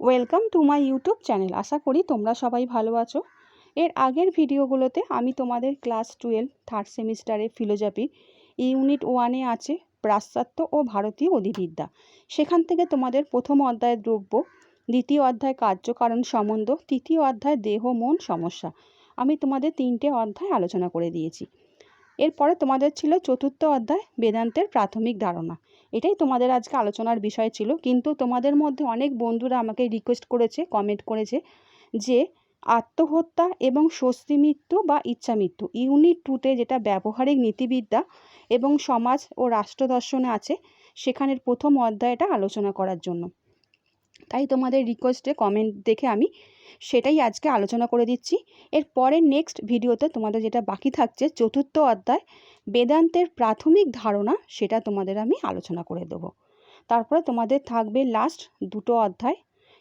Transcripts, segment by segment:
Welcome to my YouTube channel আশা করি তোমরা সবাই ভালো আছো। এর আগের ভিডিওগুলোতে আমি তোমাদের ক্লাস টুয়েলভ থার্ড সেমিস্টারে ফিলোজফি ইউনিট ওয়ানে আছে পাশ্চাত্য ও ভারতীয় অধিবিদ্যা। সেখান থেকে তোমাদের প্রথম অধ্যায় দ্রব্য, দ্বিতীয় অধ্যায় কার্যকারণ সম্বন্ধ, তৃতীয় অধ্যায় দেহ, মন, সমস্যা। আমি তোমাদের তিনটে অধ্যায় আলোচনা করে দিয়েছি। এরপরে তোমাদের ছিল চতুর্থ অধ্যায় বেদান্তের প্রাথমিক ধারণা। এটাই তোমাদের আজকে আলোচনার বিষয় ছিল। কিন্তু তোমাদের মধ্যে অনেক বন্ধুরা আমাকে রিকোয়েস্ট করেছে কমেন্ট করেছে যে আত্মহত্যা এবং স্বস্তি মৃত্যু বা ইচ্ছা মৃত্যু, ইউনিট টুতে যেটা ব্যবহারিক নীতিবিদ্যা এবং সমাজ ও রাষ্ট্র দর্শনে আছে, সেখানের প্রথম অধ্যায়টা আলোচনা করার জন্য। তাই তোমাদের রিকোয়েস্টে কমেন্ট দেখে আমি সেটাই আজকে আলোচনা করে দিচ্ছি। এর পরে নেক্সট ভিডিওতে তোমাদের যেটা বাকি থাকছে, চতুর্থ অধ্যায়, বেদান্তের প্রাথমিক ধারণা, সেটা তোমাদের আমি আলোচনা করে দেবো। তারপরে তোমাদের থাকবে লাস্ট দুটো অধ্যায়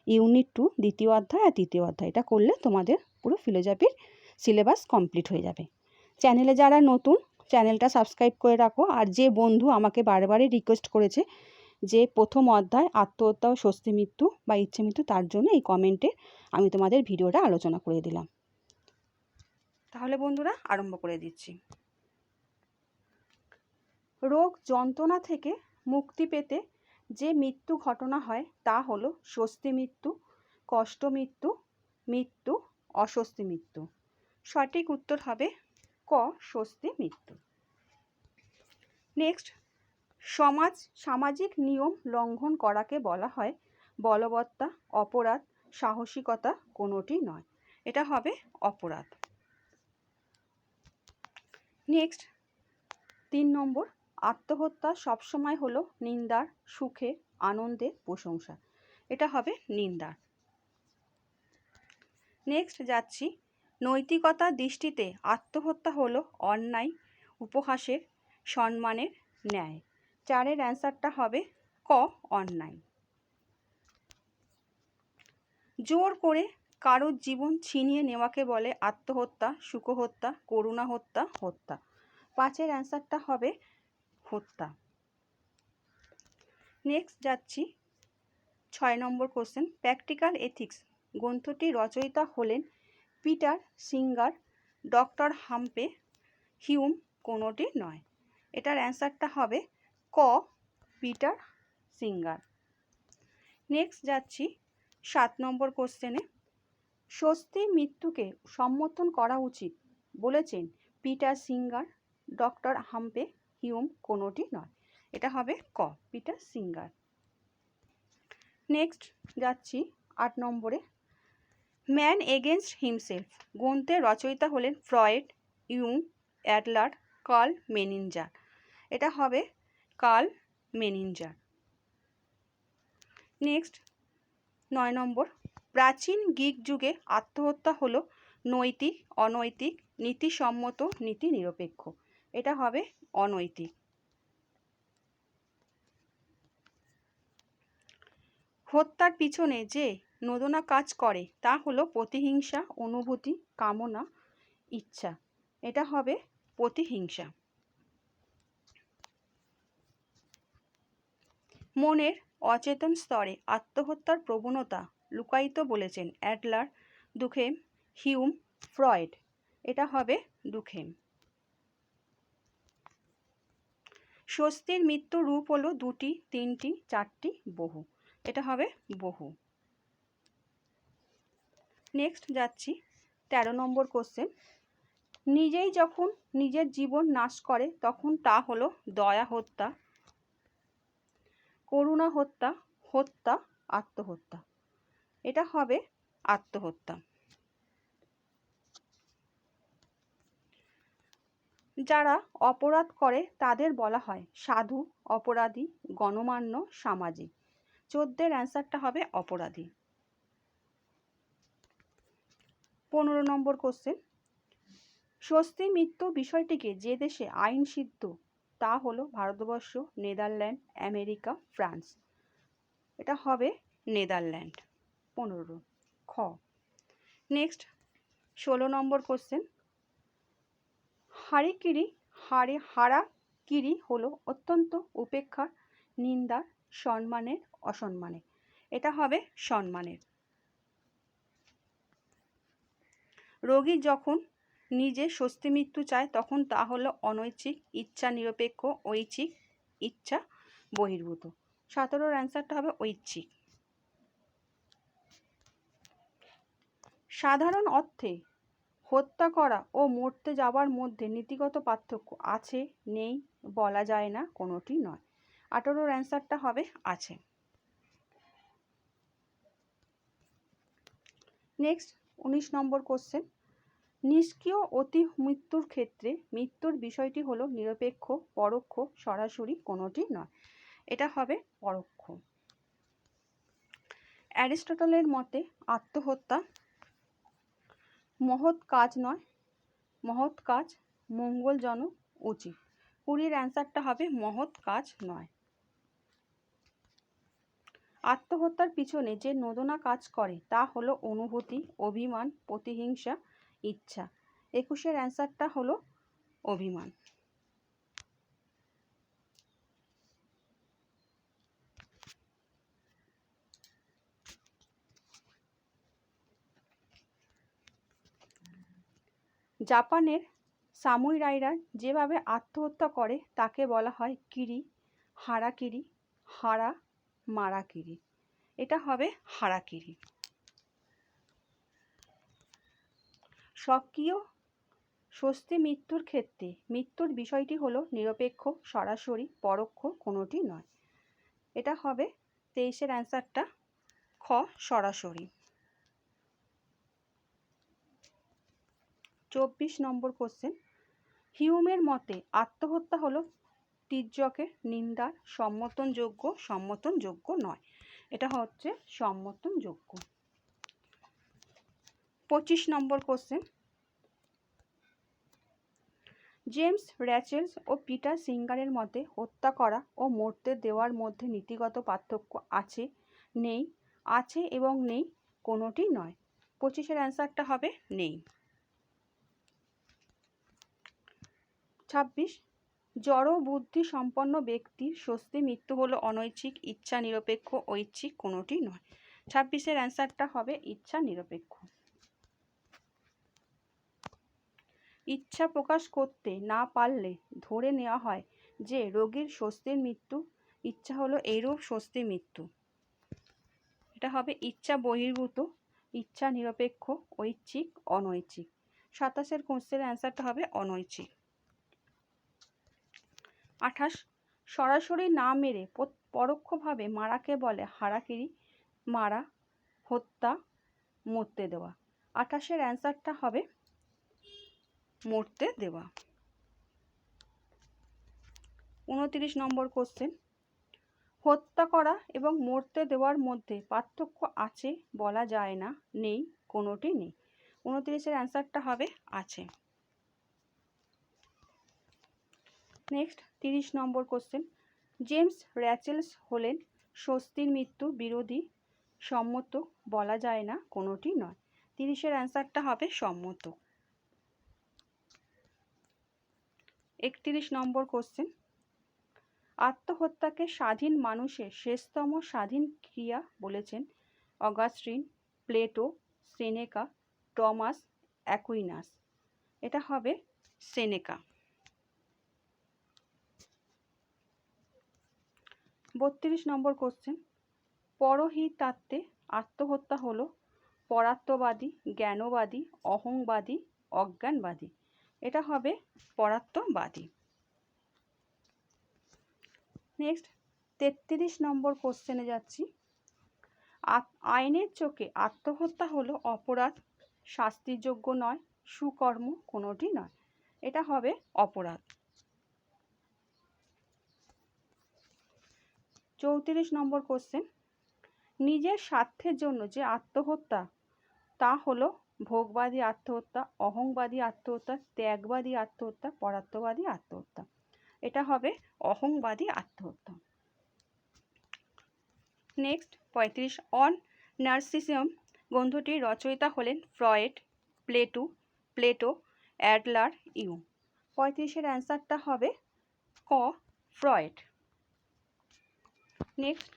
ইউনিট টু দ্বিতীয় অধ্যায় আর তৃতীয় অধ্যায়। এটা করলে তোমাদের পুরো ফিলোজফির সিলেবাস কমপ্লিট হয়ে যাবে। চ্যানেলে যারা নতুন চ্যানেলটা সাবস্ক্রাইব করে রাখো। আর যে বন্ধু আমাকে বারে বারে রিকোয়েস্ট করেছে যে প্রথম অধ্যায় আত্মহত্যা ও স্বস্তি মৃত্যু বা ইচ্ছে মৃত্যু, তার জন্য এই কমেন্টে আমি তোমাদের ভিডিওটা আলোচনা করে দিলাম। তাহলে বন্ধুরা, আরম্ভ করে দিচ্ছি। রোগ যন্ত্রণা থেকে মুক্তি পেতে যে মৃত্যু ঘটনা হয়, তা হলো স্বস্তি মৃত্যু, কষ্ট মৃত্যু মৃত্যু, অস্বস্তি মৃত্যু। সঠিক উত্তর হবে ক, স্বস্তি মৃত্যু। নেক্সট সমাজ, সামাজিক নিয়ম লঙ্ঘন করাকে বলা হয় বলবত্তা, অপরাধ, সাহসিকতা কোনোটি নয়। এটা হবে অপরাধ। নেক্সট তিন নম্বর, আত্মহত্যা সবসময় হলো নিন্দার, সুখে আনন্দের প্রশংসা। এটা হবে নিন্দার নেক্সট যাচ্ছি, নৈতিকতা দৃষ্টিতে আত্মহত্যা হলো অন্যায়, উপহাসের, সম্মানের ন্যায়। চারের অ্যান্সারটা হবে ক অন্যায়। জোর করে কারোর জীবন ছিনিয়ে নেওয়াকে বলে আত্মহত্যা, সুখহত্যা করুণা হত্যা। হত্যা পাঁচের অ্যান্সারটা হবে হত্যা। নেক্সট যাচ্ছি ছয় নম্বর কোশ্চেন। Practical ethics. গ্রন্থটির রচয়িতা হলেন পিটার সিঙ্গার, ডক্টর হাম্পে, হিউম কোনোটি নয়। এটার অ্যান্সারটা হবে ক, পিটার সিঙ্গার। নেক্সট যাচ্ছি সাত নম্বর কোশ্চেনে স্বস্তি মৃত্যুকে সম্মোধন করা উচিত বলেছেন পিটার সিঙ্গার, ডক্টর হাম্পে হিউম কোনোটি নয়। এটা হবে ক, পিটার সিঙ্গার। নেক্সট যাচ্ছি আট নম্বরে। ম্যান এগেনস্ট হিমসেলফ গ্রন্থের রচয়িতা হলেন ফ্রয়েড ইউং অ্যাডলার, কার্ল মেনিনজার এটা হবে কার্ল মেনিনজার নেক্সট, নয় নম্বর, প্রাচীন গিক যুগে আত্মহত্যা হলো নৈতিক, অনৈতিক, নীতিসম্মত নীতি নিরপেক্ষ এটা হবে অনৈতিক। হত্যার পিছনে যে নদনা কাজ করে, তা হলো প্রতিহিংসা, অনুভূতি, কামনা, ইচ্ছা। এটা হবে প্রতিহিংসা। মনের অচেতন স্তরে আত্মহত্যার প্রবণতা লুকায়িত বলেছেন অ্যাডলার দুখেম হিউম ফ্রয়েড। এটা হবে দুখেম। স্বস্তির মৃত্যু রূপ হলো দুটি, তিনটি, চারটি বহু। এটা হবে বহু। নেক্সট যাচ্ছি তেরো নম্বর কোশ্চেন নিজেই যখন নিজের জীবন নাশ করে, তখন তা হলো দয়া হত্যা। করুণা হত্যা হত্যা, আত্মহত্যা। এটা হবে আত্মহত্যা। যারা অপরাধ করে তাদের বলা হয় সাধু, অপরাধী, গণমান্য সামাজিক চোদ্দের অ্যান্সারটা হবে অপরাধী। পনেরো নম্বর কোশ্চেন। স্বস্তি মৃত্যু বিষয়টিকে যে দেশে আইন সিদ্ধ তা হলো ভারতবর্ষ, নেদারল্যান্ড, আমেরিকা, ফ্রান্স। এটা হবে নেদারল্যান্ড। পনেরো। খ। নেক্সট, ষোলো নম্বর কোশ্চেন হাড়িকিরি হারে হারা কিরি হলো অত্যন্ত উপেক্ষার নিন্দা সম্মানের অসম্মানে এটা হবে সম্মানের। রোগী যখন নিজে স্বস্তি মৃত্যু চায়, তখন তা হলো অনৈচ্ছিক, ইচ্ছা নিরপেক্ষ, ঐচ্ছিক, ইচ্ছা বহির্ভূত। সতেরোর অ্যান্সারটা হবে ঐচ্ছিক। সাধারণ অর্থে হত্যা করা ও মরতে যাওয়ার মধ্যে নীতিগত পার্থক্য আছে, নেই, বলা যায় না, কোনোটি নয়। আঠেরোর অ্যান্সারটা হবে আছে। নেক্সট উনিশ নম্বর কোশ্চেন নিষ্ক্রিয় অতি মৃত্যুর ক্ষেত্রে মৃত্যুর বিষয়টি হলো নিরপেক্ষ, পরোক্ষ, সরাসরি কোনোটি নয়। এটা হবে পরোক্ষ। অ্যারিস্টটলের মতে, আত্মহত্যা মহৎ কাজ নয়, মহৎ কাজ মঙ্গলজনক উচিত। কুড়ির অ্যান্সারটা হবে মহৎ কাজ নয়। আত্মহত্যার পিছনে যে নদনা কাজ করে, তা হলো অনুভূতি, অভিমান, প্রতিহিংসা ইচ্ছা। একুশের অ্যান্সারটা হলো অভিমান। জাপানের সামুরাইরা যেভাবে আত্মহত্যা করে, তাকে বলা হয় কিরি, হারাকিরি, হারা মারাকিরি। এটা হবে হারাকিরি। স্বকীয় স্বস্তি মৃত্যুর ক্ষেত্রে, মৃত্যুর বিষয়টি হলো নিরপেক্ষ, সরাসরি, পরোক্ষ কোনোটি নয়। এটা হবে তেইশের অ্যান্সারটা, খ, সরাসরি। চব্বিশ নম্বর কোশ্চেন, হিউমের মতে আত্মহত্যা হলো তির্যকের নিন্দার সম্মতনযোগ্য সম্মতনযোগ্য নয়। এটা হচ্ছে সম্মতনযোগ্য। পঁচিশ নম্বর কোশ্চেন জেমস র্যাচেলস ও পিটার সিঙ্গারের মতে, হত্যা করা ও মরতে দেওয়ার মধ্যে নীতিগত পার্থক্য আছে, নেই, আছে এবং নেই কোনোটি নয়। পঁচিশের অ্যান্সারটা হবে নেই। ছাব্বিশ, জড় বুদ্ধি সম্পন্ন ব্যক্তির স্বস্তি মৃত্যু হলো অনৈচ্ছিক, ইচ্ছা নিরপেক্ষ ঐচ্ছিক কোনোটি নয়। ছাব্বিশের অ্যান্সারটা হবে ইচ্ছা নিরপেক্ষ। ইচ্ছা প্রকাশ করতে না পারলে ধরে নেওয়া হয় যে রোগীর স্বস্তির মৃত্যু। ইচ্ছা হলো এইরূপ স্বস্তির মৃত্যু। এটা হবে ইচ্ছা বহির্ভূত, ইচ্ছা নিরপেক্ষ, ঐচ্ছিক, অনৈচ্ছিক। সাতাশের কোশ্চেনের অ্যান্সারটা হবে অনৈচ্ছিক। আঠাশ, সরাসরি না মেরে পরোক্ষভাবে মারাকে বলে হারাকিরি, মারা, হত্যা, মরতে দেওয়া। আঠাশের অ্যান্সারটা হবে মরতে দেওয়া। উনতিরিশ নম্বর কোশ্চেন হত্যা করা এবং মরতে দেওয়ার মধ্যে পার্থক্য আছে বলা যায় না, নেই, কোনোটি নেই। উনতিরিশের অ্যান্সারটা হবে আছে। নেক্সট তিরিশ নম্বর কোশ্চেন জেমস র্যাচেলস হলেন স্বস্তির মৃত্যু বিরোধী, সম্মত বলা যায় না, কোনোটি নয়। তিরিশের অ্যান্সারটা হবে সম্মত। একত্রিশ নম্বর কোশ্চেন আত্মহত্যাকে স্বাধীন মানুষের শেষতম স্বাধীন ক্রিয়া বলেছেন Augustine Plato, Seneca, Thomas, Aquinas. এটা হবে সেনেকা। বত্রিশ নম্বর কোশ্চেন পরহিতাত্ত্বে আত্মহত্যা হলো পরাত্মবাদী জ্ঞানবাদী, অহংবাদী, অজ্ঞানবাদী। এটা হবে পরাত্মবাদী নেক্সট তেত্রিশ নম্বর কোশ্চেনে যাচ্ছি। আইনের চোখে আত্মহত্যা হলো অপরাধ, শাস্তিযোগ্য নয়, সুকর্ম কোনোটি নয়। এটা হবে অপরাধ। চৌত্রিশ নম্বর কোশ্চেন নিজের স্বার্থের জন্য যে আত্মহত্যা, তা হলো ভোগবাদী আত্মহত্যা, অহংবাদী আত্মহত্যা, ত্যাগবাদী আত্মহত্যা পরাত্মবাদী আত্মহত্যা। এটা হবে অহংবাদী আত্মহত্যা। নেক্সট পঁয়ত্রিশ অন নার্সিসিয়াম গ্রন্থটির রচয়িতা হলেন ফ্রয়েড, প্লেটু, প্লেটো, অ্যাডলার, ইউ। পঁয়ত্রিশের অ্যান্সারটা হবে ক, ফ্রয়েড। নেক্সট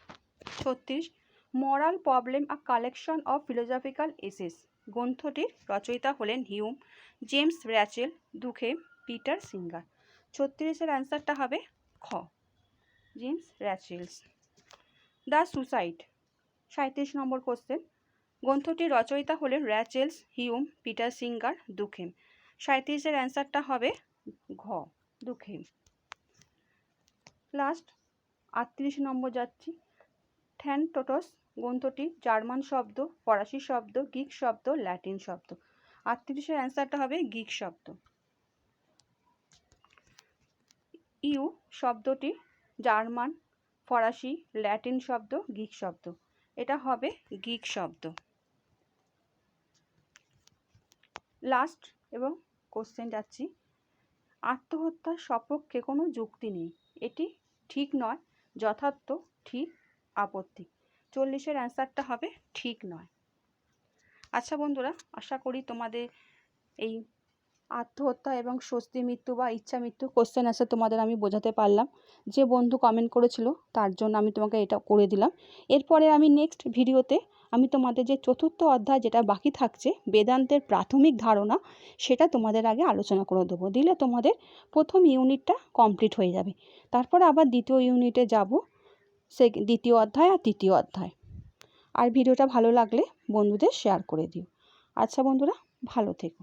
ছত্রিশ, moral problem a collection of philosophical essays গ্রন্থটির রচয়িতা হলেন Hume, James Rachel, Durkheim Peter Singer. ছত্রিশের অ্যান্সারটা হবে খ। James Rachels. The suicide. সাঁত্রিশ নম্বর কোশ্চেন। গ্রন্থটির রচয়িতা হলেন Rachels, Hume, Peter Singer Durkheim সাঁত্রিশের অ্যান্সারটা হবে ঘ দুখেম লাস্ট, আটত্রিশ নম্বর যাচ্ছি। থ্যানটোটস গ্রন্থটি জার্মান শব্দ, ফরাসি শব্দ, গ্রিক শব্দ, ল্যাটিন শব্দ। আটত্রিশের অ্যান্সারটা হবে গ্রিক শব্দ। ইউ শব্দটি জার্মান, ফরাসি, ল্যাটিন শব্দ, গ্রিক শব্দ। এটা হবে গ্রিক শব্দ। লাস্ট এবং কোশ্চেন যাচ্ছি। আত্মহত্যার সপক্ষে কোনো যুক্তি নেই। এটি ঠিক নয়, যথার্থ, ঠিক, আপত্তি। চল্লিশের অ্যান্সারটা হবে ঠিক নয়। আচ্ছা বন্ধুরা, আশা করি তোমাদের এই আত্মহত্যা এবং স্বস্তি মৃত্যু বা ইচ্ছা মৃত্যু কোশ্চেন আছে তোমাদের আমি বোঝাতে পারলাম। যে বন্ধু কমেন্ট করেছিল, তার জন্য আমি তোমাকে এটা করে দিলাম। এরপরে আমি নেক্সট ভিডিওতে আমি তোমাদের যে চতুর্থ অধ্যায় যেটা বাকি থাকছে, বেদান্তের প্রাথমিক ধারণা, সেটা তোমাদের আগে আলোচনা করে দেবো। দিলে তোমাদের প্রথম ইউনিটটা কমপ্লিট হয়ে যাবে। তারপরে আবার দ্বিতীয় ইউনিটে যাব। সে দ্বিতীয় অধ্যায় আর তৃতীয় অধ্যায়। আর ভিডিওটা ভালো লাগলে বন্ধুদের শেয়ার করে দিও। আচ্ছা বন্ধুরা, ভালো থেকো।